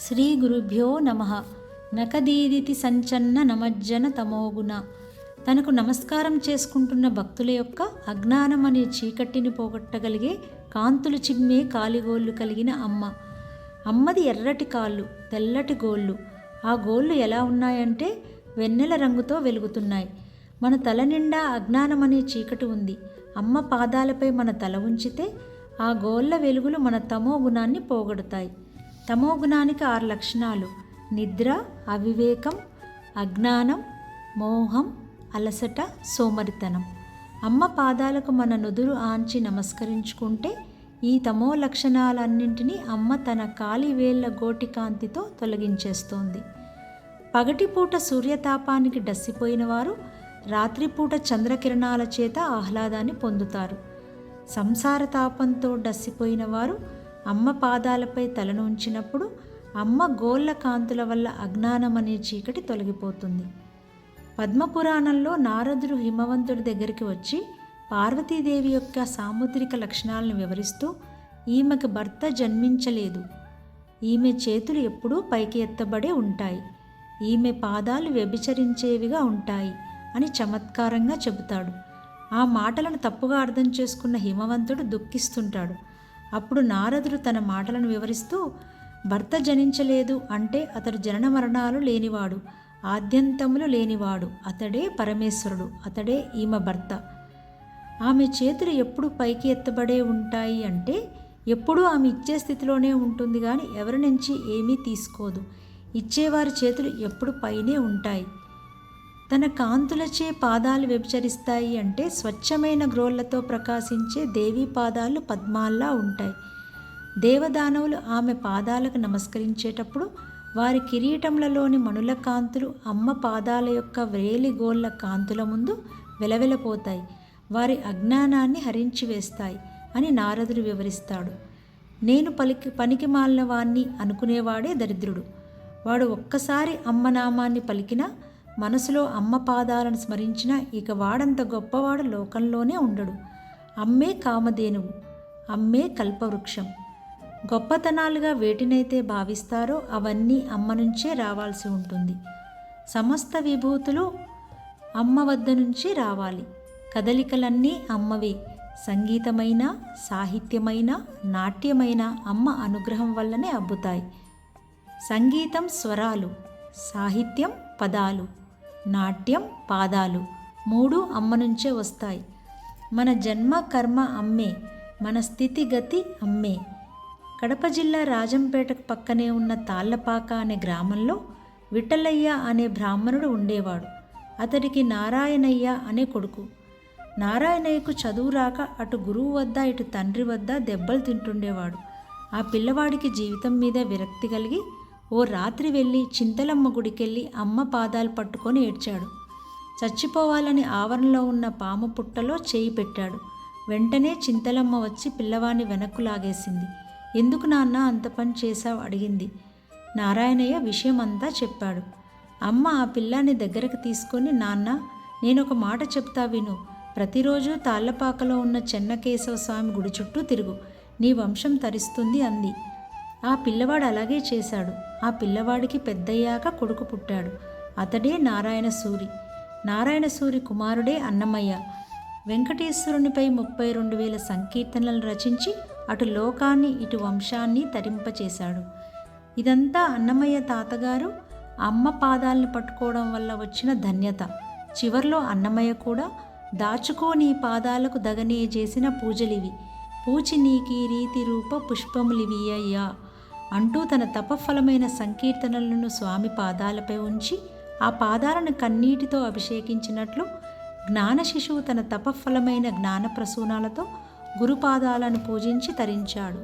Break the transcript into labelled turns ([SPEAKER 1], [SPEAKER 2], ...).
[SPEAKER 1] శ్రీ గురుభ్యో నమ. నకదీదితి సంచన్న నమజ్జన తమోగుణ. తనకు నమస్కారం చేసుకుంటున్న భక్తుల యొక్క అజ్ఞానం అనే చీకటిని పోగొట్టగలిగే కాంతులు చిమ్మే కాలిగోళ్ళు కలిగిన అమ్మ. అమ్మది ఎర్రటి కాళ్ళు తెల్లటి గోళ్ళు. ఆ గోళ్ళు ఎలా ఉన్నాయంటే వెన్నెల రంగుతో వెలుగుతున్నాయి. మన తల నిండా అజ్ఞానం అనే చీకటి ఉంది. అమ్మ పాదాలపై మన తల ఉంచితే ఆ గోళ్ళ వెలుగులు మన తమో గుణాన్ని పోగొడతాయి. తమోగుణానికి ఆరు లక్షణాలు. నిద్ర అవివేకం అజ్ఞానం మోహం అలసట సోమరితనం. అమ్మ పాదాలకు మన నుదురు ఆంచి నమస్కరించుకుంటే ఈ తమో లక్షణాలన్నింటినీ అమ్మ తన కాలి వేళ్ళ గోటి కాంతితో తొలగించేస్తోంది. పగటిపూట సూర్యతాపానికి డస్సిపోయిన వారు రాత్రిపూట చంద్రకిరణాల చేత ఆహ్లాదాన్ని పొందుతారు. సంసార తాపంతో డస్సిపోయిన వారు అమ్మ పాదాలపై తలను ఉంచినప్పుడు అమ్మ గోళ్ళ కాంతుల వల్ల అజ్ఞానం అనే చీకటి తొలగిపోతుంది. పద్మపురాణంలో నారదుడు హిమవంతుడి దగ్గరికి వచ్చి పార్వతీదేవి యొక్క సాముద్రిక లక్షణాలను వివరిస్తూ ఈమెకు భర్త జన్మించలేదు. ఈమె చేతులు ఎప్పుడూ పైకి ఎత్తబడే ఉంటాయి. ఈమె పాదాలు వ్యభిచరించేవిగా ఉంటాయి అని చమత్కారంగా చెబుతాడు. ఆ మాటలను తప్పుగా అర్థం చేసుకున్న హిమవంతుడు దుఃఖిస్తుంటాడు. అప్పుడు నారదుడు తన మాటలను వివరిస్తూ భర్త జనించలేదు అంటే అతడు జనన మరణాలు లేనివాడు ఆద్యంతములు లేనివాడు అతడే పరమేశ్వరుడు అతడే ఈమె భర్త. ఆమె చేతులు ఎప్పుడు పైకి ఎత్తబడే ఉంటాయి అంటే ఎప్పుడూ ఆమె ఇచ్చే స్థితిలోనే ఉంటుంది కానీ ఎవరి నుంచి ఏమీ తీసుకోదు. ఇచ్చేవారి చేతులు ఎప్పుడు పైనే ఉంటాయి. తన కాంతులచే పాదాలు వ్యభిచరిస్తాయి అంటే స్వచ్ఛమైన గ్రోళ్ళతో ప్రకాశించే దేవీ పాదాలు పద్మాల్లా ఉంటాయి. దేవదానవులు ఆమె పాదాలకు నమస్కరించేటప్పుడు వారి కిరీటములలోని మణుల కాంతులు అమ్మ పాదాల యొక్క వేలిగోళ్ళ కాంతుల ముందు వెలవెలపోతాయి. వారి అజ్ఞానాన్ని హరించి వేస్తాయి అని నారదుడు వివరిస్తాడు. నేను పలికి పనికి మాలిన వాణ్ణి అనుకునేవాడే దరిద్రుడు. వాడు ఒక్కసారి అమ్మ నామాన్ని పలికినా మనసులో అమ్మ పాదాలను స్మరించిన ఇక వాడంత గొప్పవాడు లోకంలోనే ఉండడు. అమ్మే కామధేనువు అమ్మే కల్పవృక్షం. గొప్పతనాలుగా వేటినైతే భావిస్తారో అవన్నీ అమ్మ నుంచే రావాల్సి ఉంటుంది. సమస్త విభూతులు అమ్మ వద్ద నుంచి రావాలి. కదలికలన్నీ అమ్మవే. సంగీతమైన సాహిత్యమైన నాట్యమైన అమ్మ అనుగ్రహం వల్లనే అబ్బుతాయి. సంగీతం స్వరాలు సాహిత్యం పదాలు. నాట్యం పాదాలు మూడు అమ్మ నుంచే వస్తాయి. మన జన్మ కర్మ అమ్మే మన స్థితిగతి అమ్మే. కడప జిల్లా రాజంపేటకు పక్కనే ఉన్న తాళ్ళపాక అనే గ్రామంలో విఠలయ్య అనే బ్రాహ్మణుడు ఉండేవాడు. అతడికి నారాయణయ్య అనే కొడుకు. నారాయణయ్యకు చదువు రాక అటు గురువు వద్ద ఇటు తండ్రి వద్ద దెబ్బలు తింటుండేవాడు. ఆ పిల్లవాడికి జీవితం మీద విరక్తి కలిగి ఓ రాత్రి వెళ్ళి చింతలమ్మ గుడికెళ్ళి అమ్మ పాదాలు పట్టుకొని ఏడ్చాడు. చచ్చిపోవాలని ఆవరణలో ఉన్న పాము పుట్టలో చేయి పెట్టాడు. వెంటనే చింతలమ్మ వచ్చి పిల్లవాణ్ణి వెనక్కు లాగేసింది. ఎందుకు నాన్న అంత పని చేశావు? అడిగింది. నారాయణయ్య విషయం అంతా చెప్పాడు. అమ్మ ఆ పిల్లాన్ని దగ్గరకు తీసుకొని నాన్న నేను ఒక మాట చెప్తా విను. ప్రతిరోజు తాళ్ళపాకలో ఉన్న చెన్నకేశవ స్వామి గుడి చుట్టూ తిరుగు. నీ వంశం తరిస్తుంది అంది. ఆ పిల్లవాడు అలాగే చేశాడు. ఆ పిల్లవాడికి పెద్దయ్యాక కొడుకు పుట్టాడు. అతడే నారాయణ సూరి. నారాయణ సూరి కుమారుడే అన్నమయ్య. వెంకటేశ్వరునిపై ముప్పై రెండు వేల సంకీర్తనలు రచించి అటు లోకాన్ని ఇటు వంశాన్ని తరింపచేశాడు. ఇదంతా అన్నమయ్య తాతగారు అమ్మ పాదాలను పట్టుకోవడం వల్ల వచ్చిన ధన్యత. చివర్లో అన్నమయ్య కూడా దాచుకో నీ పాదాలకు దగనే చేసిన పూజలివి. పూచి నీకి రీతి రూప పుష్పములివి అయ్యా. అంటూ తన తపఫలమైన సంకీర్తనలను స్వామి పాదాలపై ఉంచి ఆ పాదాలను కన్నీటితో అభిషేకించినట్లు జ్ఞాన శిశువు తన తపఫలమైన జ్ఞాన ప్రసూనాలతో గురుపాదాలను పూజించి తరించాడు.